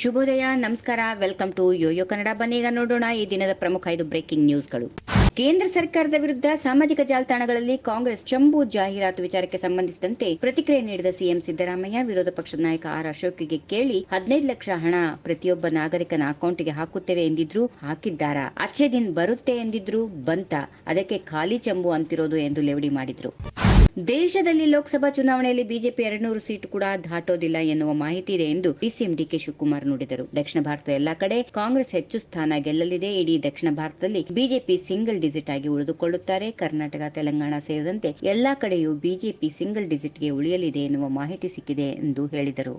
ಶುಭೋದಯ, ನಮಸ್ಕಾರ, welcome to Yoyo Kannada. ಬನ್ನೀಗ ನೋಡೋಣ ಈ ದಿನದ ಪ್ರಮುಖ ಐದು ಬ್ರೇಕಿಂಗ್ ನ್ಯೂಸ್ಗಳು. ಕೇಂದ್ರ ಸರ್ಕಾರದ ವಿರುದ್ಧ ಸಾಮಾಜಿಕ ಜಾಲತಾಣಗಳಲ್ಲಿ ಕಾಂಗ್ರೆಸ್ ಚಂಬು ಜಾಹೀರಾತು ವಿಚಾರಕ್ಕೆ ಸಂಬಂಧಿಸಿದಂತೆ ಪ್ರತಿಕ್ರಿಯೆ ನೀಡಿದ ಸಿಎಂ ಸಿದ್ದರಾಮಯ್ಯ, ವಿರೋಧ ಪಕ್ಷದ ನಾಯಕ ಆರ್ ಅಶೋಕ್ಗೆ ಕೇಳಿ ಹದಿನೈದು ಲಕ್ಷ ಹಣ ಪ್ರತಿಯೊಬ್ಬ ನಾಗರಿಕನ ಅಕೌಂಟ್ಗೆ ಹಾಕುತ್ತೇವೆ ಎಂದಿದ್ರು ಹಾಕಿದ್ದಾರಾ? ಅಚ್ಚೆ ದಿನ್ ಬರುತ್ತೆ ಎಂದಿದ್ರು ಬಂತ? ಅದಕ್ಕೆ ಖಾಲಿ ಚಂಬು ಅಂತಿರೋದು ಎಂದು ಲೇವಡಿ ಮಾಡಿದ್ರು. ದೇಶದಲ್ಲಿ ಲೋಕಸಭಾ ಚುನಾವಣೆಯಲ್ಲಿ ಬಿಜೆಪಿ ಎರಡ್ನೂರು ಸೀಟು ಕೂಡ ದಾಟೋದಿಲ್ಲ ಎನ್ನುವ ಮಾಹಿತಿ ಇದೆ ಎಂದು ಡಿಸಿಎಂ ಡಿಕೆ ಶಿವಕುಮಾರ್ ನುಡಿದರು. ದಕ್ಷಿಣ ಭಾರತದ ಎಲ್ಲಾ ಕಡೆ ಕಾಂಗ್ರೆಸ್ ಹೆಚ್ಚು ಸ್ಥಾನ ಗೆಲ್ಲಲಿದೆ. ಇಡೀ ದಕ್ಷಿಣ ಭಾರತದಲ್ಲಿ ಬಿಜೆಪಿ ಸಿಂಗಲ್ ಡಿಜಿಟ್ ಆಗಿ ಉಳಿದುಕೊಳ್ಳುತ್ತಾರೆ. ಕರ್ನಾಟಕ, ತೆಲಂಗಾಣ ಸೇರಿದಂತೆ ಎಲ್ಲಾ ಕಡೆಯೂ ಬಿಜೆಪಿ ಸಿಂಗಲ್ ಡಿಜಿಟ್ಗೆ ಉಳಿಯಲಿದೆ ಎನ್ನುವ ಮಾಹಿತಿ ಸಿಕ್ಕಿದೆ ಎಂದು ಹೇಳಿದರು.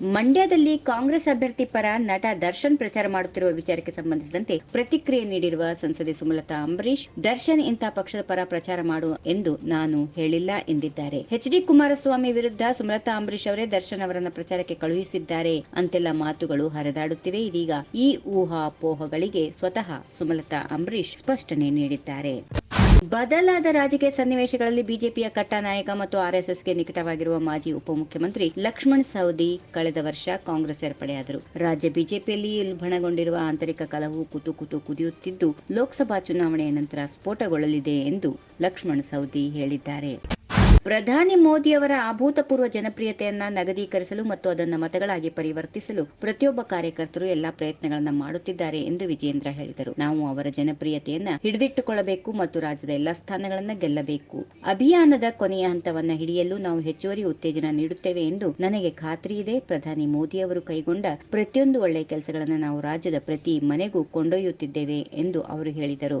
ಮಂಡ್ಯದಲ್ಲಿ ಕಾಂಗ್ರೆಸ್ ಅಭ್ಯರ್ಥಿ ಪರ ನಟ ದರ್ಶನ್ ಪ್ರಚಾರ ಮಾಡುತ್ತಿರುವ ವಿಚಾರಕ್ಕೆ ಸಂಬಂಧಿಸಿದಂತೆ ಪ್ರತಿಕ್ರಿಯೆ ನೀಡಿರುವ ಸಂಸದೆ ಸುಮಲತಾ ಅಂಬರೀಶ್ ದರ್ಶನ್ ಇಂತಹ ಪಕ್ಷದ ಪರ ಪ್ರಚಾರ ಮಾಡು ಎಂದು ನಾನು ಹೇಳಿಲ್ಲ ಎಂದಿದ್ದಾರೆ. ಎಚ್ ಡಿ ಕುಮಾರಸ್ವಾಮಿ ವಿರುದ್ಧ ಸುಮಲತಾ ಅಂಬರೀಶ್ ಅವರೇ ದರ್ಶನ್ ಅವರನ್ನ ಪ್ರಚಾರಕ್ಕೆ ಕಳುಹಿಸಿದ್ದಾರೆ ಅಂತೆಲ್ಲ ಮಾತುಗಳು ಹರಿದಾಡುತ್ತಿವೆ. ಇದೀಗ ಈ ಊಹಾಪೋಹಗಳಿಗೆ ಸ್ವತಃ ಸುಮಲತಾ ಅಂಬರೀಶ್ ಸ್ಪಷ್ಟನೆ ನೀಡಿದ್ದಾರೆ. ಬದಲಾದ ರಾಜಕೀಯ ಸನ್ನಿವೇಶಗಳಲ್ಲಿ ಬಿಜೆಪಿಯ ಕಟ್ಟ ನಾಯಕ ಮತ್ತು ಆರ್ಎಸ್ಎಸ್ಗೆ ನಿಕಟವಾಗಿರುವ ಮಾಜಿ ಉಪಮುಖ್ಯಮಂತ್ರಿ ಲಕ್ಷ್ಮಣ್ ಸವದಿ ಕಳೆದ ವರ್ಷ ಕಾಂಗ್ರೆಸ್ ಸೇರ್ಪಡೆಯಾದರು ರಾಜ್ಯ ಬಿಜೆಪಿಯಲ್ಲಿ ಉಲ್ಬಣಗೊಂಡಿರುವ ಆಂತರಿಕ ಕಲವು ಕುತು ಕುತು ಕುದಿಯುತ್ತಿದ್ದು, ಲೋಕಸಭಾ ಚುನಾವಣೆಯ ನಂತರ ಸ್ಫೋಟಗೊಳ್ಳಲಿದೆ ಎಂದು ಲಕ್ಷ್ಮಣ್ ಸವದಿ ಹೇಳಿದ್ದಾರೆ. ಪ್ರಧಾನಿ ಮೋದಿಯವರ ಅಭೂತಪೂರ್ವ ಜನಪ್ರಿಯತೆಯನ್ನ ನಗದೀಕರಿಸಲು ಮತ್ತು ಅದನ್ನು ಮತಗಳಾಗಿ ಪರಿವರ್ತಿಸಲು ಪ್ರತಿಯೊಬ್ಬ ಕಾರ್ಯಕರ್ತರು ಎಲ್ಲಾ ಪ್ರಯತ್ನಗಳನ್ನು ಮಾಡುತ್ತಿದ್ದಾರೆ ಎಂದು ವಿಜೇಂದ್ರ ಹೇಳಿದರು. ನಾವು ಅವರ ಜನಪ್ರಿಯತೆಯನ್ನ ಹಿಡಿದಿಟ್ಟುಕೊಳ್ಳಬೇಕು ಮತ್ತು ರಾಜ್ಯದ ಎಲ್ಲಾ ಸ್ಥಾನಗಳನ್ನು ಗೆಲ್ಲಬೇಕು. ಅಭಿಯಾನದ ಕೊನೆಯ ಹಂತವನ್ನು ಹಿಡಿಯಲು ನಾವು ಹೆಚ್ಚುವರಿ ಉತ್ತೇಜನ ನೀಡುತ್ತೇವೆ ಎಂದು ನನಗೆ ಖಾತ್ರಿ ಇದೆ. ಪ್ರಧಾನಿ ಮೋದಿಯವರು ಕೈಗೊಂಡ ಪ್ರತಿಯೊಂದು ಒಳ್ಳೆಯ ಕೆಲಸಗಳನ್ನು ನಾವು ರಾಜ್ಯದ ಪ್ರತಿ ಮನೆಗೂ ಕೊಂಡೊಯ್ಯುತ್ತಿದ್ದೇವೆ ಎಂದು ಅವರು ಹೇಳಿದರು.